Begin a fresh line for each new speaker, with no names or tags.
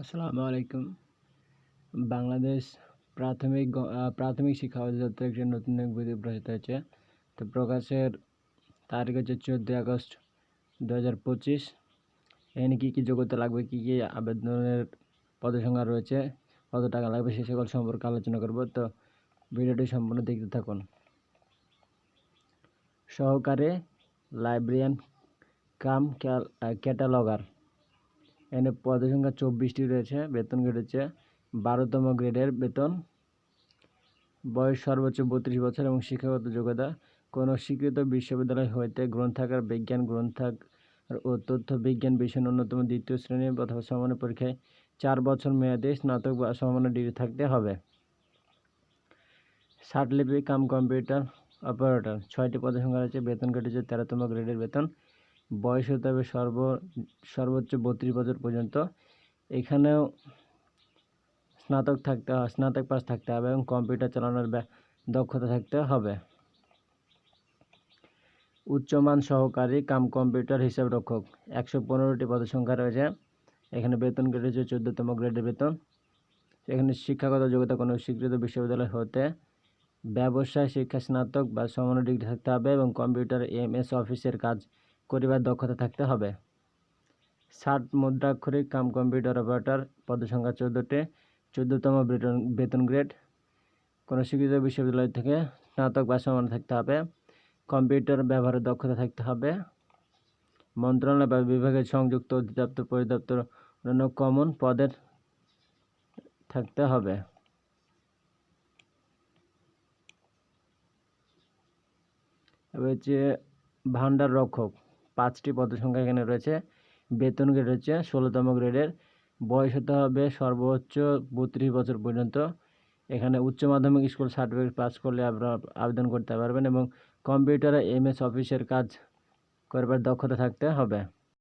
আসসালামু আলাইকুম। বাংলাদেশ প্রাথমিক প্রাথমিক শিক্ষা অধিদপ্তর একটি নতুন নিয়োগ বিধি প্রকাশিত হয়েছে। তো প্রকাশের তারিখ হচ্ছে চোদ্দোই আগস্ট দু হাজার পঁচিশ। এখানে কী কী যোগ্যতা লাগবে, কী কী আবেদনের পদসংখ্যা রয়েছে, কত টাকা লাগবে, সে সকল সম্পর্কে আলোচনা করব। তো ভিডিওটি সম্পূর্ণ দেখতে থাকুন। সহকারে লাইব্রেরিয়ান কাম ক্যাটালগার এখানে পদের সংখ্যা চব্বিশটি রয়েছে, বেতন গ্রেড হচ্ছে বারোতম গ্রেডের বেতন, বয়স সর্বোচ্চ বত্রিশ বছর এবং শিক্ষাগত যোগ্যতা। কোনো স্বীকৃত বিশ্ববিদ্যালয় হইতে গ্রন্থাগার, বিজ্ঞান গ্রন্থাগার ও তথ্য বিজ্ঞান বিষয়ে অন্যতম দ্বিতীয় শ্রেণি অথবা সমানের পরীক্ষায় চার বছর মেয়াদে স্নাতক বা সমমানের ডিগ্রি থাকতে হবে। ষাটলিপি কাম কম্পিউটার অপারেটর, ছয়টি পদের সংখ্যা রয়েছে, বেতন হচ্ছে তেরোতম গ্রেডের বেতন। বয়স হতে হবে সর্ব, সর্বোচ্চ বত্রিশ বছর পর্যন্ত। এখানেও স্নাতক থাকতে স্নাতক পাস থাকতে হবে এবং কম্পিউটার চালানোর দক্ষতা থাকতে হবে। উচ্চমান সহকারী কাম কম্পিউটার হিসাব রক্ষক, একশো পনেরোটি পদের সংখ্যা রয়েছে। এখানে বেতন হচ্ছে চোদ্দতম গ্রেডের বেতন। এখানে শিক্ষাগত যোগ্যতা কোনো স্বীকৃত বিশ্ববিদ্যালয় হতে, ব্যবসায় শিক্ষা স্নাতক বা সমান ডিগ্রি থাকতে হবে এবং কম্পিউটার এম এস অফিসের কাজ করিবার দক্ষতা থাকতে হবে। ষাট মুদ্রাক্ষরিক কাম কম্পিউটার অপারেটর, পদসংখ্যা চোদ্দোটি, চোদ্দতম বেতন বেতন গ্রেড। কোনো স্বীকৃত বিশ্ববিদ্যালয় থেকে স্নাতক বা সমান থাকতে হবে। কম্পিউটার ব্যবহারের দক্ষতা থাকতে হবে। মন্ত্রণালয় বা বিভাগের সংযুক্ত অধিদপ্তর, পরিদপ্তর অন্যান্য কমন পদের থাকতে হবে। এবার হচ্ছে ভান্ডার রক্ষক। পাঁচটি পদসংখ্যা এখানে রয়েছে। বেতন গ্রেড হচ্ছে ষোলোতম গ্রেডের বয়স হতে হবে সর্বোচ্চ বত্রিশ বছর পর্যন্ত। এখানে উচ্চ মাধ্যমিক স্কুল সার্টিফিকেট পাস করলে আপনারা আবেদন করতে পারবেন এবং কম্পিউটারে এম এস অফিসের কাজ করবার দক্ষতা থাকতে হবে।